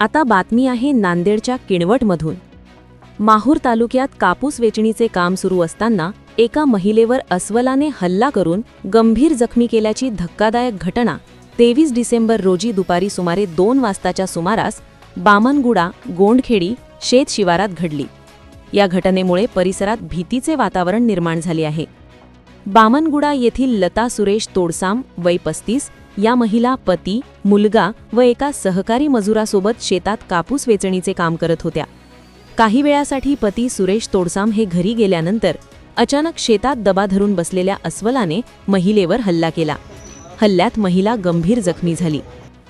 आता बातमी आहे नांदेडच्या किणवटमधून. माहूर तालुक्यात कापूस वेचणीचे काम सुरू असताना एका महिलेवर अस्वलाने हल्ला करून गंभीर जखमी केल्याची धक्कादायक घटना तेवीस डिसेंबर रोजी दुपारी सुमारे दोन वाजताच्या सुमारास बामनगुडा गोंडखेडी शेत शिवारात घडली. या घटनेमुळे परिसरात भीतीचे वातावरण निर्माण झाले आहे. बामनगुडा येथील लता सुरेश तोडसाम वय पस्तीस या महिला पती मुलगा व एका सहकारी मजुरासोबत शेतात कापूस वेचणीचे काम करत होत्या. काही वेळासाठी पती सुरेश तोडसाम हे घरी गेल्यानंतर अचानक शेतात दबा धरून बसलेल्या अस्वलाने महिलेवर हल्ला केला. हल्ल्यात महिला गंभीर जखमी झाली.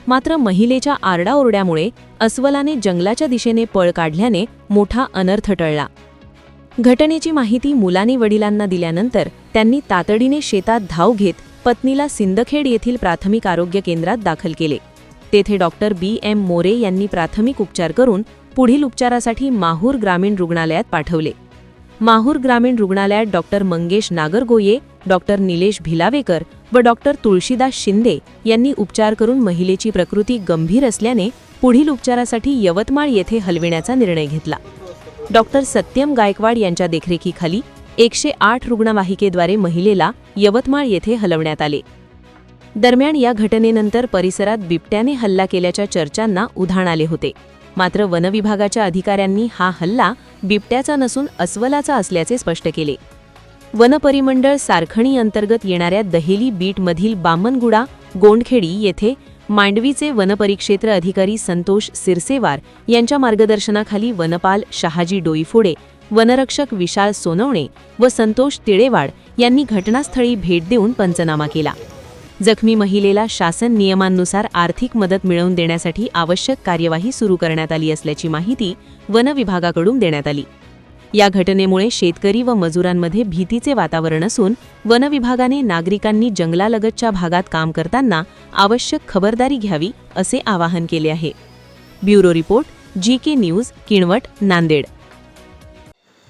मात्र महिलेच्या आरडाओरड्यामुळे अस्वलाने जंगलाच्या दिशेने पळ काढल्याने मोठा अनर्थ टळला. घटनेची माहिती मुलाने वडिलांना दिल्यानंतर त्यांनी तातडीने शेतात धाव घेत पत्नीला सिंदखेड येथील प्राथमिक आरोग्य केंद्रात दाखल केले. तेथे डॉक्टर बी. एम. मोरे यांनी प्राथमिक उपचार करून पुढील उपचारासाठी माहूर ग्रामीण रुग्णालयात पाठवले. माहूर ग्रामीण रुग्णालयात डॉक्टर मंगेश नागरगोये डॉक्टर निलेश भिलावेकर व डॉक्टर तुळशीदास शिंदे यांनी उपचार करून महिलेची प्रकृती गंभीर असल्याने पुढील उपचारासाठी यवतमाळ येथे हलविण्याचा निर्णय घेतला. डॉक्टर सत्यम गायकवाड यांच्या देखरेखीखाली एकशे आठ रुग्णवाहिकेद्वारे महिलेला यवतमाळ येथे हलवण्यात आले. दरम्यान या घटनेनंतर परिसरात बिबट्याने हल्ला केल्याच्या चर्चांना उधाण आले होते. मात्र वनविभागाच्या अधिकाऱ्यांनी हा हल्ला बिबट्याचा नसून अस्वलाचा असल्याचे स्पष्ट केले. वनपरिमंडळ सारखणी अंतर्गत येणाऱ्या दहेली बीटमधील बामनगुडा गोंडखेडी येथे मांडवीचे वनपरिक्षेत्र अधिकारी संतोष सिरसेवार यांच्या मार्गदर्शनाखाली वनपाल शहाजी डोईफोडे वनरक्षक विशाल सोनवणे व संतोष तिळेवाड यांनी घटनास्थळी भेट देऊन पंचनामा केला. जखमी महिलेला शासन नियमांनुसार आर्थिक मदत मिळवून देण्यासाठी आवश्यक कार्यवाही सुरू करण्यात आली असल्याची माहिती वन विभागाकडून देण्यात आली. या घटनेमुळे शेतकरी व मजुरांमध्ये भीतीचे वातावरण असून वन विभागाने नागरिकांनी जंगलालगतच्या भागात काम करताना आवश्यक खबरदारी घ्यावी असे आवाहन केले आहे. Bureau report G K news Kinwat Nanded.